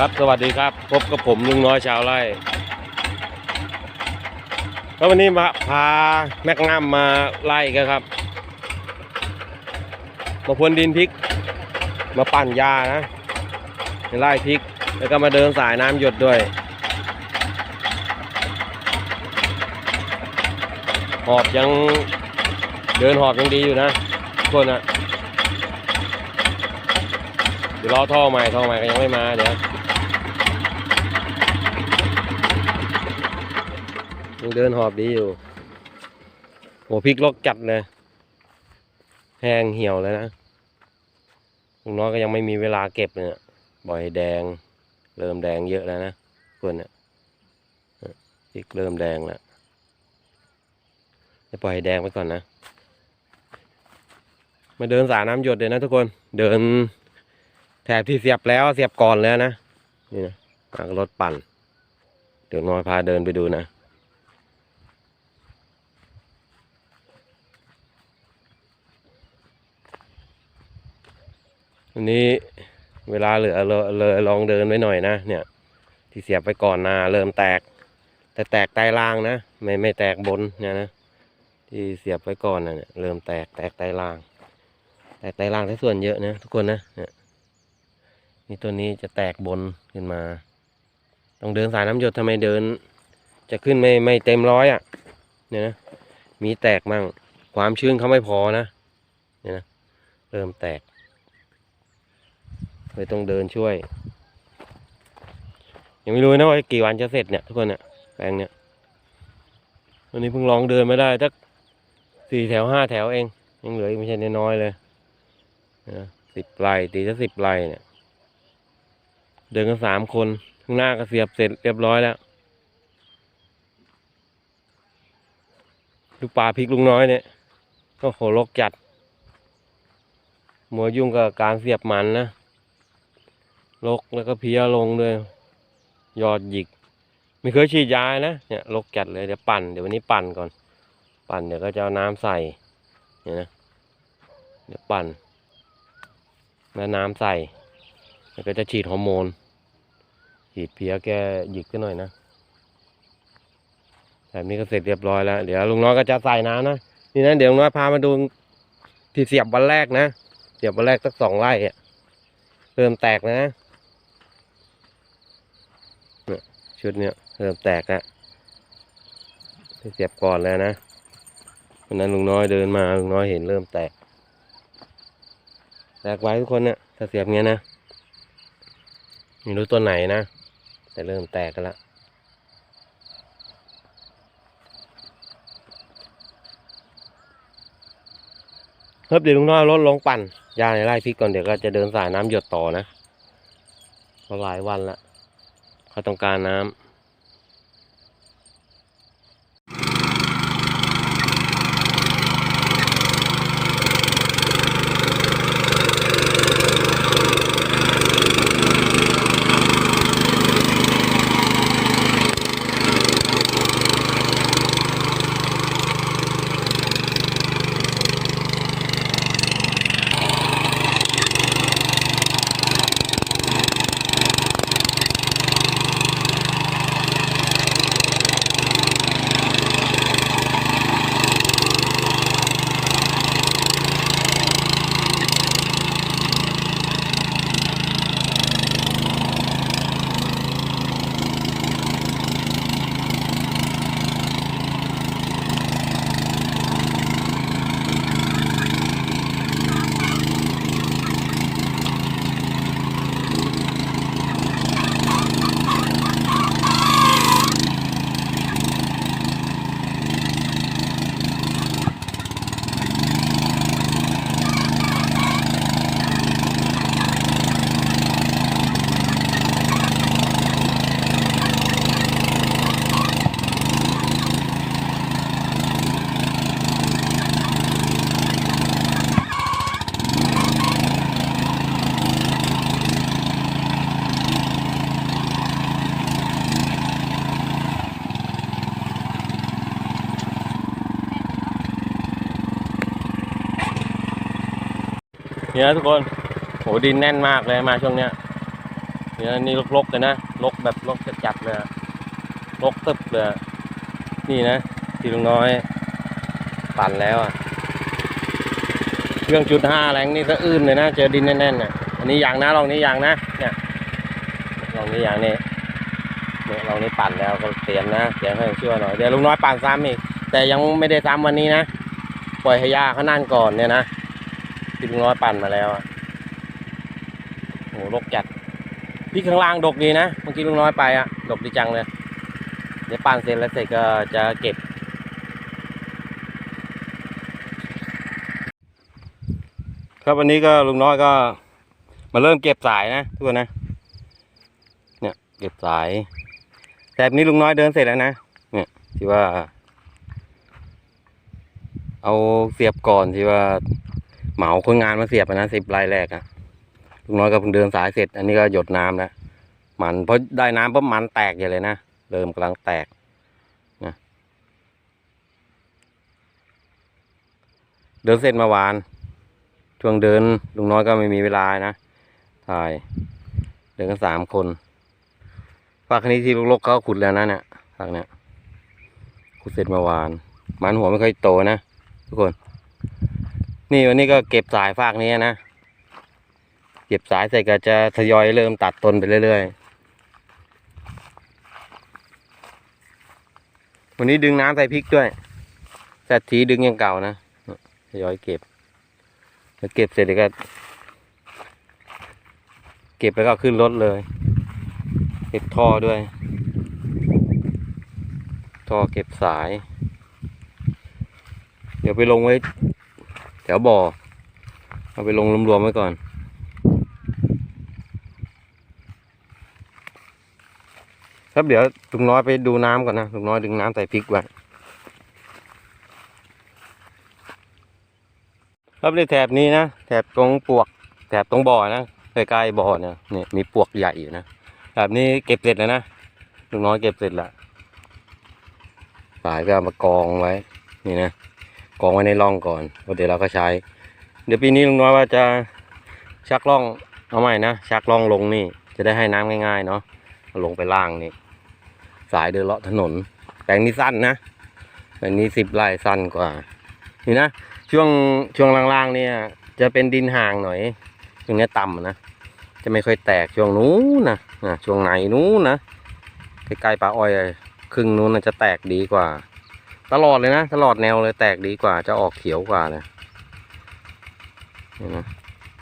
ครับสวัสดีครับ พบกับผมลุงน้อยชาวไร่ก็วันนี้มาพาแมกนัมมาไล่กันครับ มาพรวนดินพริก มาปั่นยานะไล่พริก แล้วก็มาเดินสายน้ำหยดด้วยหอบยังเดินหอบยังดีอยู่นะทุกคนอะเดี๋ยวรอท่อใหม่ท่อใหม่ก็ยังไม่มาเดี๋ยว ยังเดินหอบดีอยู่โหพริกลกจัดเลยแห้งเหี่ยวเลยนะลุงน้อยก็ยังไม่มีเวลาเก็บเลยเนี่ยบ่อยแดง เริ่มแดงเยอะแล้วนะคนเนี่ยพริกเริ่มแดงแล้วจะปล่อยแดงไปก่อนนะมาเดินสายน้ำหยดเลยนะทุกคน เดินแถบที่เสียบแล้วเสียบก่อนแล้วนะ นี่นะรถปั่น เดี๋ยวน้อยพาเดินไปดูนะ วันนี้เวลาเหลือเลยลองเดินไว้หน่อยนะเนี่ย ที่เสียบไปก่อนนาเริ่มแตก แต่แตกใต้ล่างนะไม่ไม่แตกบนเนี่ยนะที่เสียบไว้ก่อนนะเนี่ยเริ่มแตกแตกใต้ล่าง แตกใต้ล่างที่ส่วนเยอะนะทุกคนนะเนี่ยนี่ตัวนี้จะแตกบนขึ้นมา ต้องเดินสายน้ำหยดทำไมเดิน จะขึ้นไม่ไม่เต็มร้อยอะ เนี่ยนะมีแตกมั่งความชื้นเขาไม่พอนะ เนี่ยนะเริ่มแตก เลยต้องเดินช่วย ยังไม่รู้นะว่ากี่วันจะเสร็จเนี่ยทุกคนเนี่ยแปลงเนี่ยวันนี้เพิ่งลองเดินมาได้สักสี่แถวห้าแถวเอง ยังเหลืออีกไม่ใช่น้อยเลยนะสิบไร่ตีจะสิบไร่เนี่ย เดินกันสามคนข้างหน้าก็เสียบเสร็จเรียบร้อยแล้วลูกปลาพริกลุงน้อยเนี่ย ก็โหลกจัด มัวยุ่งกับการเสียบมันนะ ลกแล้วก็เพียลงเลยยอดหยิก ไม่เคยฉีดยานะเนี่ยลกจัดเลยเดี๋ยวปั่นเดี๋ยววันนี้ปั่นก่อน ปั่นเดี๋ยวก็จะเอาน้ำใส่เนี่ยนะเดี๋ยวปั่นแล้วน้ำใส่แล้วก็จะฉีดฮอร์โมนฉีดเพี้ยแกหยิกขึ้นหน่อยนะแบบนี้ก็เสร็จเรียบร้อยแล้ว เดี๋ยวลุงน้อยก็จะใส่น้ำนะนี่นะเดี๋ยวลุงน้อยพามาดูที่เสียบวันแรกนะเสียบวันแรกสักสองไร่อะเริ่มแตกนะเนี่ย ชุดเนี้ยเริ่มแตกแล้วเสียบก่อนแล้วนะวันนั้นลุงน้อยเดินมาลุงน้อยเห็นเริ่มแตก แตกไว้ทุกคนเนี่ยถ้าเสียบเงี้ยนะไม่รู้ตัวไหนนะ แต่เริ่มแตกกันละเฮ้ยเดี๋ยวลุงน้อยเอารถลงปั่นยาในไร่พริกก่อนเดี๋ยวก็จะเดินสายน้ำหยดต่อนะเพราะหลายวันละ เขาต้องการน้ำ เนี่ยทุกคนโหดินแน่นมากเลยมาช่วงเนี้ยเนี่ยนี่ลกๆเลยนะลกแบบลกจัดๆเลยลกตึบเลยนี่นะที่ลุงน้อยปั่นแล้วอะเครื่องจุดห้าแรงนี่สะอื้นเลยนะเจอดินแน่นๆน่ะอันนี้อย่างนะลองนี้อย่างนะเนี่ยลองนี้อย่างนี้เนี่ยลองนี้ปั่นแล้วก็เตรียมนะเตรียมให้ช่วหน่อยเดี๋ยวลุงน้อยปั่นซ้ำอีกแต่ยังไม่ได้ซ้ำวันนี้นะ ปล่อยให้ยาเขานั่นก่อนเนี่ยนะ ที่ลุงน้อยปั่นมาแล้วอะโหรกจัดที่ข้างล่างดกดีนะเมื่อกี้ลุงน้อยไปอะดกดีจังเลย เดี๋ยวปั่นเสร็จแล้วเสร็จก็จะเก็บครับวันนี้ก็ลุงน้อยก็มาเริ่มเก็บสายนะทุกคนนะ เนี่ยเก็บสาย แต่นี้ลุงน้อยเดินเสร็จแล้วนะเนี่ยที่ว่า เอาเสียบก่อนที่ว่า เหมาคนงานมาเสียบนะสิบรายแรกอะลุงน้อยก็เพิ่งเดินสายเสร็จ อันนี้ก็หยดน้ำแล้วมันเพราะได้น้ำปุ๊บมันแตกใหญ่เลยนะเริ่มกำลังแตกนะเดินเสร็จเมื่อวาน ช่วงเดินลุงน้อยก็ไม่มีเวลานะถ่ายเดินกันสามคนฝากคันนี้ที่ลูกๆเขาขุดแล้วนะเนี่ยฝากเนี่ยขุดเสร็จเมื่อวาน มันหัวไม่ค่อยโตนะทุกคน นี่วันนี้ก็เก็บสายฝากนี้นะ เก็บสายเสร็จก็จะทยอยเริ่มตัดต้นไปเรื่อยๆ วันนี้ดึงน้ำใส่พริกด้วยแซดทีดึงอยังเก่านะทยอยเก็บแล้วเก็บเสร็จแล้วก็ เก็บแล้วก็ขึ้นรถเลย เก็บท่อด้วย ท่อเก็บสาย เดี๋ยวไปลงไว้ แถวบ่อ เอาไปลงรวมๆไว้ก่อน ครับเดี๋ยวลุงน้อยไปดูน้ำก่อนนะลุงน้อยดึงน้ำใส่พริกไว้ครับในแถบนี้นะแถบตรงปวก แถบตรงบ่อนะใกล้ๆบ่อเนี่ยนี่มีปวกใหญ่อยู่นะแบบนี้เก็บเสร็จแล้วนะลุงน้อยเก็บเสร็จละสายก็เอามากองไว้ นี่นะ กองไว้ในร่องก่อนเพราะเดี๋ยวเราก็ใช้ เดี๋ยวปีนี้ลุงน้อยว่าจะชักร่องเอาใหม่นะชักร่องลงนี่ จะได้ให้น้ำง่ายๆเนาะลงไปล่างนี่ สายเดินเลาะถนน แปลงนี้สั้นนะแปลงนี้สิบไร่สั้นกว่า นี่นะช่วงช่วงล่างๆเนี่ย จะเป็นดินห่างหน่อยช่วงนี้ต่ำนะจะไม่ค่อยแตกช่วงนู้นนะช่วงไหนนู้นนะใกล้ๆปลาอ้อยครึ่งนู้นน่ะจะแตกดีกว่า ตลอดเลยนะ ตลอดแนวเลยแตกดีกว่าจะออกเขียวกว่าเลยนี่นะ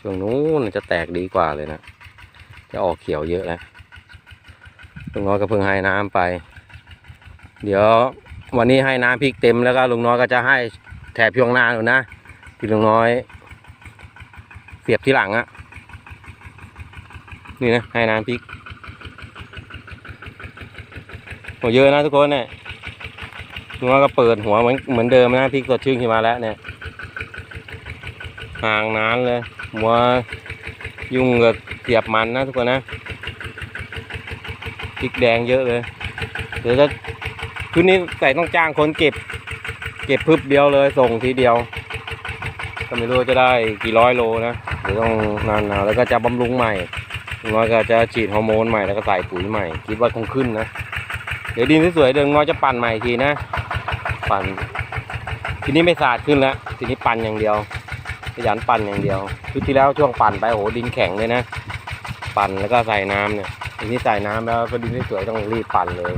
ช่วงนู้นจะแตกดีกว่าเลยนะ จะออกเขียวเยอะแล้วลุงน้อยก็เพิ่งให้น้ำไป เดี๋ยววันนี้ให้น้ำพริกเต็มแล้วก็ลุงน้อยก็จะให้แถบช่วงหน้าหนูนะพี่ลุงน้อย เสียบที่หลังอะนี่นะให้น้ำพริกโหเยอะนะทุกคนเนี่ย ลุงน้อยก็เปิดหัวเหมือนเหมือนเดิมนะพริกสดชื่นขึ้นมาแล้วเนี่ยห่างนานเลยหัวยุ่งกับเสียบมันนะทุกคนนะพริกแดงเยอะเลยเดี๋ยวจะคืนนี้ใส่ต้องจ้างคนเก็บ เก็บพึบเดียวเลยส่งทีเดียวก็ไม่รู้จะได้กี่ร้อยโลนะเดี๋ยวต้องนานๆแล้วก็จะบำรุงใหม่ลุงน้อยก็จะฉีดฮอร์โมนใหม่แล้วก็ใส่ปุ๋ยใหม่ คิดว่าคงขึ้นนะ เดี๋ยวดินสวยๆเดี๋ยวลุงน้อยจะปั่นใหม่ทีนะ ปั่นทีนี้ไม่สะอาดขึ้นแล้วทีนี้ปั่นอย่างเดียวขยันปั่นอย่างเดียวชุดที่แล้วช่วงปั่นไปโอ้โหดินแข็งเลยนะ ปั่นแล้วก็ใส่น้ำเนี่ยทีนี้ใส่น้ำแล้วก็ดินไม่สวยต้องรีบปั่นเลย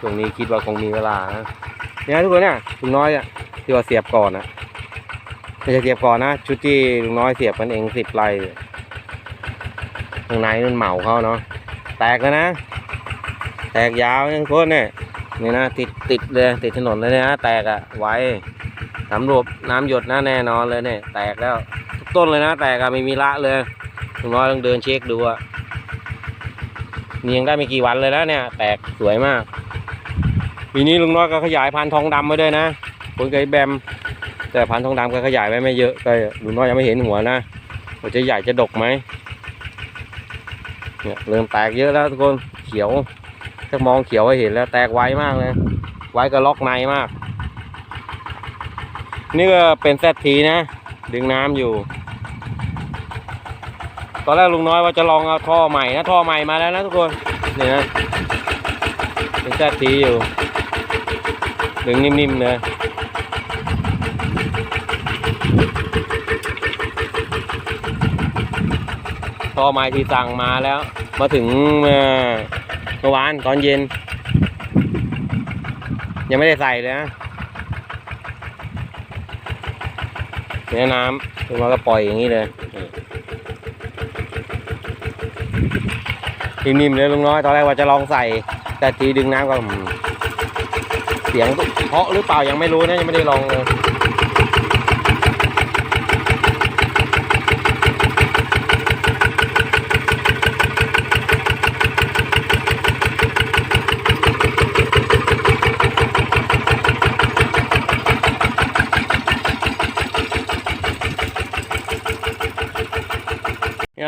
ช่วงนี้คิดว่าคงมีเวลานะเนี่ยทุกคนเนี่ยลุงน้อยอะที่ว่าเสียบก่อนนะไม่ใช่เสียบก่อนนะชุดที่ลุงน้อยเสียบมันเองสิบไร่ข้างในนั่นเหมาเขาเนาะแตกแล้วนะ แตกยาวนะทุกคนเนี่ย นี่นะติดติดเลยติดถนนเลยนะแตกอะไว้สำรวจน้ำหยดนะแน่นอนเลยเนี่ยแตกแล้วทุกต้นเลยนะ แตกอะไม่มีละเลยลุงน้อยต้องเดินเช็คดูอะนี่ยังได้ไม่กี่วันเลยแล้วเนี่ย แตกสวยมากปีนี้ลุงน้อยก็ขยายพันธุ์ทองดำไว้ด้วยนะคนไก่แบม แต่พันธุ์ทองดำก็ขยายไว้ไม่เยอะก็ลุงน้อยยังไม่เห็นหัวนะว่าจะใหญ่จะดกไหมเนี่ยเริ่มแตกเยอะแล้วทุกคนเขียว ถ้ามองเขียวให้เห็นแล้วแตกไวมากเลย ไวก็ล็อกในมาก นี่ก็เป็นแซทีนะ ดึงน้ำอยู่ ตอนแรกลุงน้อยว่าจะลองเอาท่อใหม่นะท่อใหม่มาแล้วนะทุกคนนี่นะเป็นแซทีอยู่ ดึงนิ่มๆเลยท่อใหม่ที่สั่งมาแล้ว มาถึงเมื่อวานตอนเย็น ยังไม่ได้ใส่เลยนะเนี่ยน้ำคือมันก็ปล่อยอย่างนี้เลยนิ่มๆเลยลุงน้อยตอนแรกว่าจะลองใส่ แต่ทีดึงน้ำก็เสียงเพาะหรือเปล่ายังไม่รู้นะยังไม่ได้ลองเลย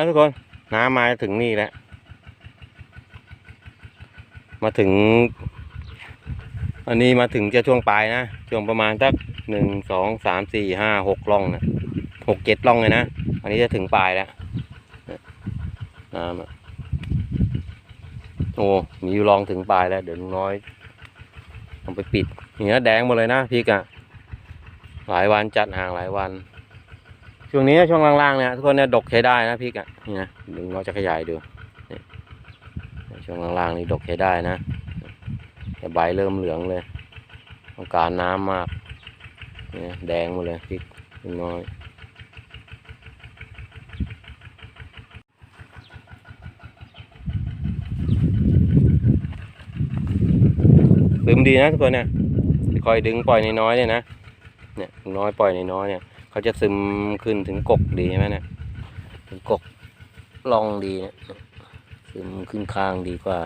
ทุกคน น้ำมาถึงนี่แล้ว มาถึง อันนี้มาถึงจะช่วงปลายนะ ช่วงประมาณสักหนึ่งสองสามสี่ห้าหกล่องนะหกเจ็ดล่องเลยนะ อันนี้จะถึงปลายแล้วน้ำอะโอ้มีอยู่ลองถึงปลายแล้ว เดี๋ยวลุงน้อยต้องไปปิด เนื้อแดงหมดเลยนะพี่กะหลายวันจัดห่างหลายวัน ช่วงนี้ช่วงล่างๆเนี่ยทุกคนเนี่ยดกใช้ได้นะพริกอะนี่นะดึงเราจะขยายดูช่วงล่างๆนี่ดกใช้ได้นะแต่ใบเริ่มเหลืองเลยต้องการน้ำมากนี่นะแดงหมดเลยพริกน้อยซึมดีนะทุกคนเนี่ยคอยดึงปล่อยน้อยๆเนี่ยนะเนี่ยน้อยปล่อยน้อยๆเนี่ย เขาจะซึมขึ้นถึงกกดีใช่ไหมเนี่ยถึงกกลองดีเนี่ยซึมขึ้นข้างดีกว่า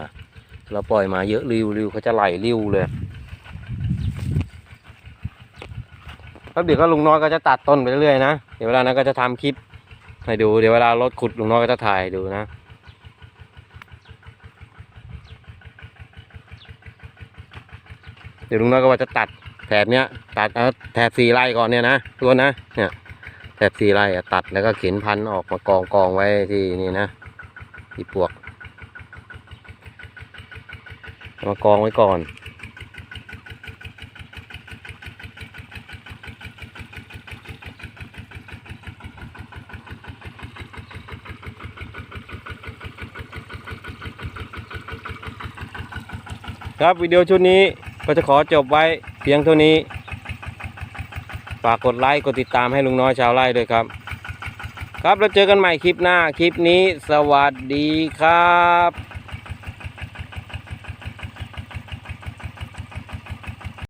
เราปล่อยมาเยอะริวริวเขาจะไหลริวเลยแล้วเดี๋ยวก็ลุงน้อยก็จะตัดต้นไปเรื่อยๆนะเดี๋ยวเวลานั้นก็จะทำคลิปให้ดูเดี๋ยวเวลารถขุดลุงน้อยก็จะถ่ายดูนะเดี๋ยวลุงน้อยก็ว่าจะตัด แถบเนี้ยตัดเอาแถบสี่ไร่ก่อนเนี่ยนะทุกคนนะเนี่ยแถบสี่ไร่ตัดแล้วก็เข็นพันธุ์ออกมากองกองไว้ที่นี่นะที่ปวกเอามากองไว้ก่อนครับวิดีโอชุดนี้ก็จะขอจบไว้ เพียงเท่านี้ ฝากกดไลค์กดติดตามให้ลุงน้อยชาวไร่ด้วยครับ ครับแล้วเจอกันใหม่คลิปหน้าคลิปนี้ สวัสดีครับ